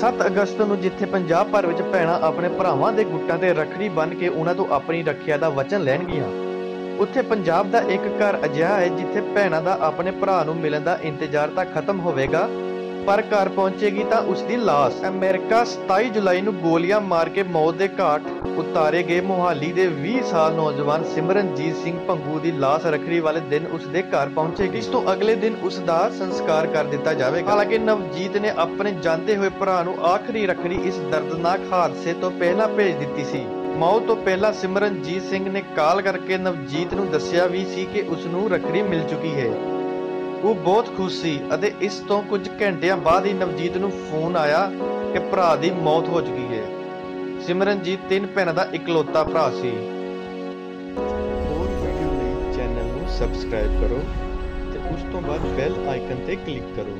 7 ਅਗਸਤ ਨੂੰ ਜਿੱਥੇ ਪੰਜਾਬ ਭਰ ਵਿੱਚ ਭੈਣਾਂ ਆਪਣੇ ਭਰਾਵਾਂ ਦੇ ਗੁੱਟਾਂ ਤੇ ਰੱਖੜੀ ਬੰਨ੍ਹ ਕੇ ਉਹਨਾਂ ਤੋਂ ਆਪਣੀ ਰੱਖਿਆ ਦਾ ਵਚਨ ਲੈਣਗੀਆਂ। ਉੱਥੇ ਪੰਜਾਬ ਦਾ ਇੱਕ ਘਰ ਅਜਿਹਾ ਹੈ ਜਿੱਥੇ ਭੈਣਾਂ ਦਾ ਆਪਣੇ ਭਰਾ ਨੂੰ ਮਿਲਣ ਦਾ ਇੰਤਜ਼ਾਰ ਤਾਂ ਖਤਮ ਹੋਵੇਗਾ ਪਰ ਘਰ ਪਹੁੰਚੇਗੀ ਤਾਂ ਉਸ ਦੀ ਲਾਸ਼। ਅਮਰੀਕਾ 27 ਜੁਲਾਈ ਨੂੰ ਗੋਲੀਆਂ ਮਾਰ ਕੇ ਮੌਤ ਦੇ ਘਾਟ ਉਤਾਰੇ ਗਏ। ਮੋਹਾਲੀ ਦੇ 20 ਸਾਲ ਨੌਜਵਾਨ ਸਿਮਰਨਜੀਤ ਸਿੰਘ ਪੰਗੂ ਦੀ ਲਾਸ਼ ਰੱਖੜੀ ਵਾਲੇ ਦਿਨ ਉਸ ਦੇ ਘਰ ਪਹੁੰਚੇਗੀ। ਇਸ ਤੋਂ ਅਗਲੇ ਦਿਨ ਉਸ ਦਾ ਸੰਸਕਾਰ ਕਰ ਦਿੱਤਾ ਜਾਵੇਗਾ। ਹਾਲਾਂਕਿ ਨਵਜੀਤ ਨੇ ਆਪਣੇ ਜਾਂਦੇ ਹੋਏ ਭਰਾ ਨੂੰ ਆਖਰੀ ਰੱਖੜੀ ਇਸ ਦਰਦਨਾਕ ਹਾਦਸੇ ਤੋਂ ਪਹਿਲਾਂ ਭੇਜ ਦਿੱਤੀ ਸੀ। ਮੌਤ ਤੋਂ ਪਹਿਲਾਂ ਸਿਮਰਨਜੀਤ ਸਿੰਘ ਨੇ ਕਾਲ ਕਰਕੇ ਨਵਜੀਤ ਨੂੰ ਦੱਸਿਆ ਵੀ ਸੀ ਕਿ ਉਸ ਨੂੰ ਰੱਖੜੀ ਮਿਲ ਚੁੱਕੀ ਹੈ। ਉਹ ਬਹੁਤ ਖੁਸ਼ ਸੀ ਅਤੇ ਇਸ ਤੋਂ ਕੁਝ ਘੰਟਿਆਂ ਬਾਅਦ ਹੀ ਨਵਜੀਤ ਨੂੰ ਫੋਨ ਆਇਆ ਕਿ ਭਰਾ ਦੀ ਮੌਤ ਹੋ ਚੁੱਕੀ ਹੈ। ਸਿਮਰਨਜੀਤ ਤਿੰਨ ਭੈਣਾਂ ਦਾ ਇਕਲੌਤਾ ਭਰਾ ਸੀ। ਹੋਰ ਵੀਡੀਓ ਲਈ ਚੈਨਲ ਨੂੰ ਸਬਸਕ੍ਰਾਈਬ ਕਰੋ ਤੇ ਉਸ ਤੋਂ ਬਾਅਦ ਬੈਲ ਆਈਕਨ ਤੇ ਕਲਿੱਕ ਕਰੋ।